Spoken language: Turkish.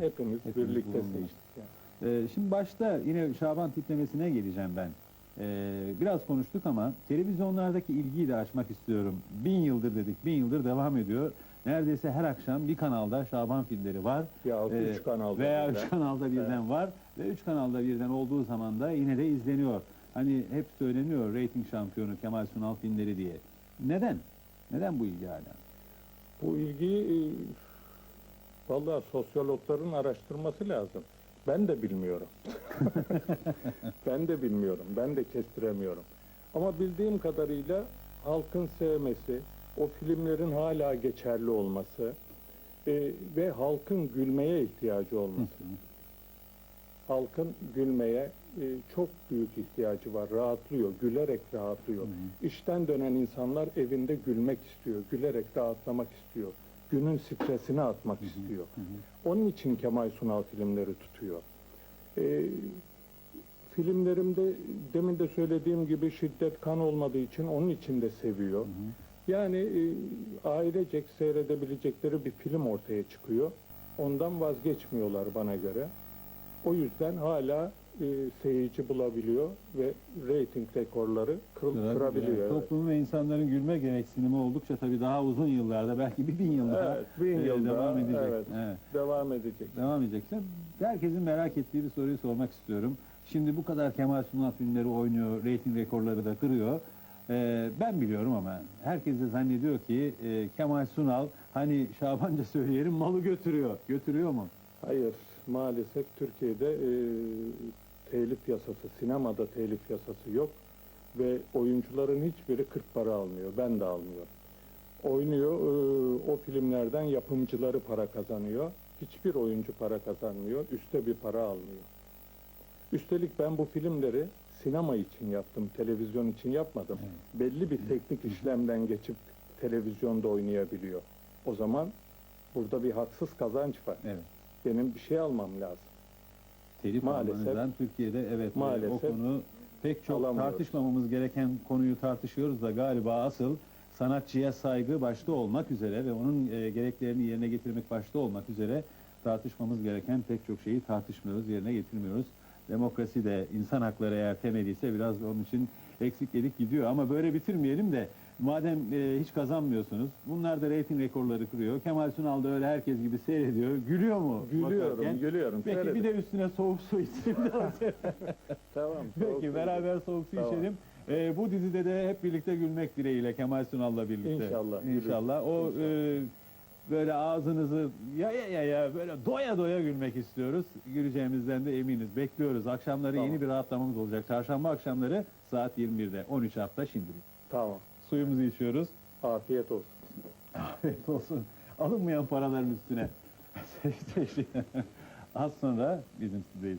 Hepimiz Hepimiz birlikte bulunduk. seçtik. yani. Ee, şimdi başta yine Şaban tiplemesine geleceğim ben. Ee, biraz konuştuk ama televizyonlardaki ilgiyi de açmak istiyorum. Bin yıldır dedik, bin yıldır devam ediyor. Neredeyse her akşam bir kanalda Şaban filmleri var. Ya Ee, üç kanalda Veya birden. üç kanalda birden var. Ve üç kanalda birden olduğu zaman da yine de izleniyor. Hani hep söyleniyor reyting şampiyonu Kemal Sunal filmleri diye. Neden? Neden bu ilgi hala? Bu ilgiyi e, vallahi sosyologların araştırması lazım. Ben de bilmiyorum. ben de bilmiyorum. Ben de kestiremiyorum. Ama bildiğim kadarıyla halkın sevmesi, o filmlerin hala geçerli olması e, ve halkın gülmeye ihtiyacı olması. Halkın gülmeye e, çok büyük ihtiyacı var. Rahatlıyor, gülerek rahatlıyor. İşten dönen insanlar evinde gülmek istiyor, gülerek rahatlamak istiyor. Günün stresini atmak istiyor. Onun için Kemal Sunal filmleri tutuyor. E, filmlerimde demin de söylediğim gibi şiddet kan olmadığı için onun için de seviyor. Yani e, ailecek seyredebilecekleri bir film ortaya çıkıyor. Ondan vazgeçmiyorlar bana göre. O yüzden hala e, seyirci bulabiliyor ve reyting rekorları kır, kırabiliyor. evet. Toplumun ve insanların gülme gereksinimi oldukça tabii daha uzun yıllarda belki bir bin yıl daha Evet, bin e, yıl devam daha, edecek. evet. Evet. Devam edecek. Devam edecekse herkesin merak ettiği bir soruyu sormak istiyorum. Şimdi bu kadar Kemal Sunal filmleri oynuyor, reyting rekorları da kırıyor. Ee, ben biliyorum ama herkes de zannediyor ki e, Kemal Sunal hani Şabanca söyleyelim malı götürüyor. Götürüyor mu? Hayır, maalesef Türkiye'de e, telif yasası, sinemada telif yasası yok ve oyuncuların hiçbiri 40 para almıyor. Ben de almıyorum. Oynuyor, e, o filmlerden yapımcıları para kazanıyor. Hiçbir oyuncu para kazanmıyor, üste bir para almıyor. Üstelik ben bu filmleri sinema için yaptım, televizyon için yapmadım. Belli bir teknik işlemden geçip televizyonda oynayabiliyor. O zaman burada bir haksız kazanç var. Evet. Benim bir şey almam lazım. Telif Maalesef. almanızdan Türkiye'de evet e, o Maalesef konu pek çok alamıyoruz. tartışmamamız gereken konuyu tartışıyoruz da galiba asıl sanatçıya saygı başta olmak üzere ve onun e, gereklerini yerine getirmek başta olmak üzere tartışmamız gereken pek çok şeyi tartışmıyoruz, yerine getirmiyoruz. Demokrasi de insan hakları eğer temeliyse biraz onun için eksik gedik gidiyor ama böyle bitirmeyelim de madem e, hiç kazanmıyorsunuz bunlar da reyting rekorları kırıyor. Kemal Sunal da öyle herkes gibi seyrediyor. Gülüyor mu? Gülüyorum, bakarken? gülüyorum. Peki Seyredin. bir de üstüne soğuk su de Tamam. Peki beraber soğuk su Tamam. içelim. Ee, bu dizide de hep birlikte gülmek dileğiyle Kemal Sunal'la birlikte. İnşallah. İnşallah. O e, böyle ağzınızı ya ya ya ya böyle doya doya gülmek istiyoruz. Güleceğimizden de eminiz. Bekliyoruz. Akşamları Tamam. yeni bir rahatlamamız olacak. Çarşamba akşamları saat 21'de. 13 hafta şimdilik. Tamam. Suyumuzu içiyoruz. Afiyet olsun. Afiyet olsun. Alınmayan paraların üstüne. Az sonra bizim sizdeyiz.